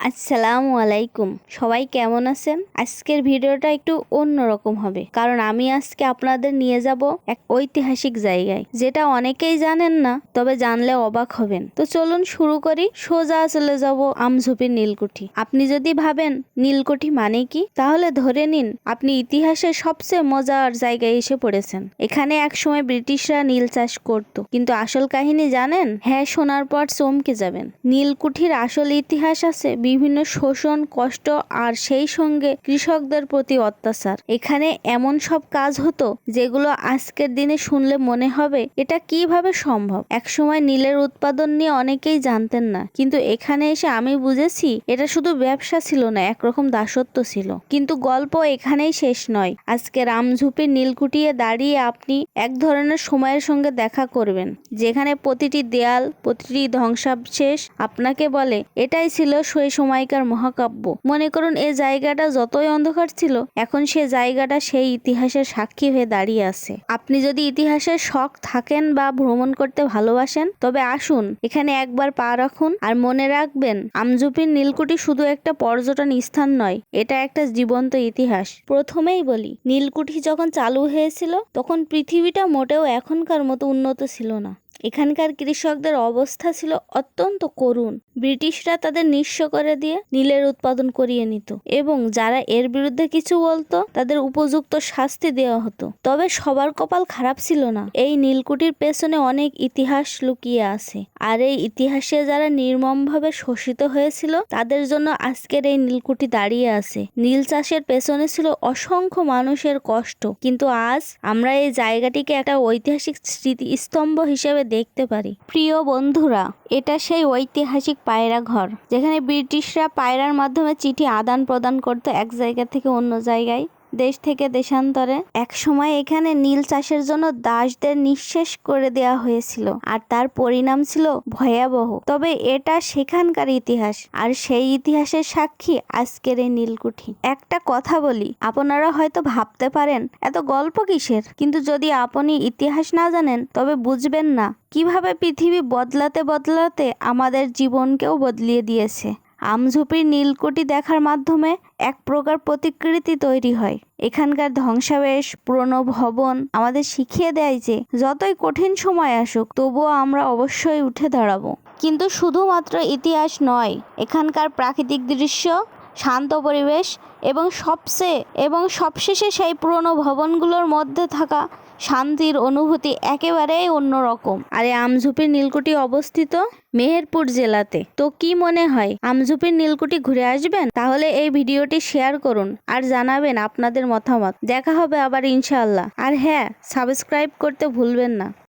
আসসালামু আলাইকুম। সবাই কেমন আছেন? আজকের ভিডিওটা একটু অন্যরকম হবে। কারণ আমি আজকে আপনাদের নিয়ে যাব এক ঐতিহাসিক জায়গায়, যেটা অনেকেই জানেন না, তবে জানলে অবাক হবেন। তো চলুন শুরু করি। সোজা চলে যাব আমঝুপির নীলকুঠি। আপনি যদি ভাবেন নীলকুঠি মানে কি, তাহলে ধরে নিন আপনি ইতিহাসের সবচেয়ে মজার জায়গায় এসে পড়েছেন। এখানে একসময় ব্রিটিশরা নীল চাষ করত। কিন্তু আসল কাহিনী জানেন? হ্যাঁ শোনার পর চমকে যাবেন। নীলকুঠির আসল ইতিহাস আছে বিভিন্ন শোষণ, কষ্ট আর সেই সঙ্গে কৃষকদের প্রতি অত্যাচার। এখানে এমন সব কাজ হতো যেগুলো আজকের দিনে শুনলে মনে হবে, এটা কীভাবে সম্ভব? একসময় নীলের উৎপাদন নিয়ে অনেকেই জানতেন না, কিন্তু এখানে এসে আমি বুঝেছি এটা শুধু ব্যবসা ছিল না, একরকম দাসত্ব ছিল। কিন্তু গল্প এখানেই শেষ নয়। আজকে রামঝুপির নীলকুঠিয়ে দাঁড়িয়ে আপনি এক ধরনের সময়ের সঙ্গে দেখা করবেন, যেখানে প্রতিটি দেয়াল, প্রতিটি ধ্বংসাবশেষ আপনাকে বলে, এটাই ছিল সেই সময়কার মহাকাব্য। মনে করুন এই জায়গাটা যতই অন্ধকার ছিল, এখন সে জায়গাটা সেই ইতিহাসের সাক্ষী হয়ে দাঁড়িয়ে আছে। আপনি যদি ইতিহাসের শখ থাকেন বা ভ্রমণ করতে ভালোবাসেন, তবে আসুন, এখানে একবার পা রাখুন আর মনে রাখবেন, আমজুপির নীলকুঠি শুধু একটা পর্যটন স্থান নয়, এটা একটা জীবন্ত ইতিহাস। প্রথমেই বলি, নীলকুঠি যখন চালু হয়েছিল, তখন পৃথিবীটা মোটেও এখনকার মতো উন্নত ছিল না। এখানকার কৃষকদের অবস্থা ছিল অত্যন্ত করুণ। ব্রিটিশরা তাদের নিঃস্ব করে দিয়ে নীলের উৎপাদন করিয়ে নিত এবং যারা এর বিরুদ্ধে কিছু বলতো, তাদের উপযুক্ত শাস্তি দেওয়া হতো। তবে সবার কপাল খারাপ ছিল না। এই নীলকুঠির পেছনে অনেক ইতিহাস লুকিয়ে আছে। আর এই ইতিহাসে যারা নির্মমভাবে শোষিত হয়েছিল, তাদের জন্য আজকের এই নীলকুঠি দাঁড়িয়ে আছে। নীল চাষের পেছনে ছিল অসংখ্য মানুষের কষ্ট। কিন্তু আজ আমরা এই জায়গাটিকে একটা ঐতিহাসিক স্মৃতিস্তম্ভ হিসেবে দেখতে পারি। প্রিয় বন্ধুরা, এটা সেই ঐতিহাসিক পায়রা ঘর, যেখানে ব্রিটিশরা পায়রার মাধ্যমে চিঠি আদান প্রদান করতো এক জায়গা থেকে অন্য জায়গায়। দেশ থেকে দেশান্তরে। এক সময় এখানে নীল চাষের জন্য দাসদের নিঃশেষ করে দেওয়া হয়েছিল আর তার পরিণাম ছিল ভয়াবহ। তবে এটা সেখানকার ইতিহাস আর সেই ইতিহাসের সাক্ষী আজকের এই নীলকুঠি। একটা কথা বলি, আপনারা হয়তো ভাবতে পারেন, এত গল্প কিসের? কিন্তু যদি আপনি ইতিহাস না জানেন, তবে বুঝবেন না কীভাবে পৃথিবী বদলাতে বদলাতে আমাদের জীবনকেও বদলিয়ে দিয়েছে। আমঝুপির নীলকুঠি দেখার মাধ্যমে এক প্রকার প্রতিকৃতি তৈরি হয়। এখানকার ধ্বংসাবেশ পুরনো ভবন আমাদের শিখিয়ে দেয় যে, যতই কঠিন সময় আসুক, তবুও আমরা অবশ্যই উঠে দাঁড়াবো। কিন্তু শুধুমাত্র ইতিহাস নয়, এখানকার প্রাকৃতিক দৃশ্য শান্ত পরিবেশ এবং সবচেয়ে এবং সবশেষে সেই পুরনো ভবনগুলোর মধ্যে থাকা শান্তির অনুভূতি একেবারেই অন্যরকম। আর, আমঝুপির নীলকুঠি অবস্থিত? মেহেরপুর জেলাতে। তো কি মনে হয়, আমঝুপির নীলকুঠি ঘুরে আসবেন? তাহলে এই ভিডিওটি শেয়ার করুন আর জানাবেন আপনাদের মতামত। দেখা হবে আবার ইনশাআল্লাহ। আর হ্যাঁ সাবস্ক্রাইব করতে ভুলবেন না।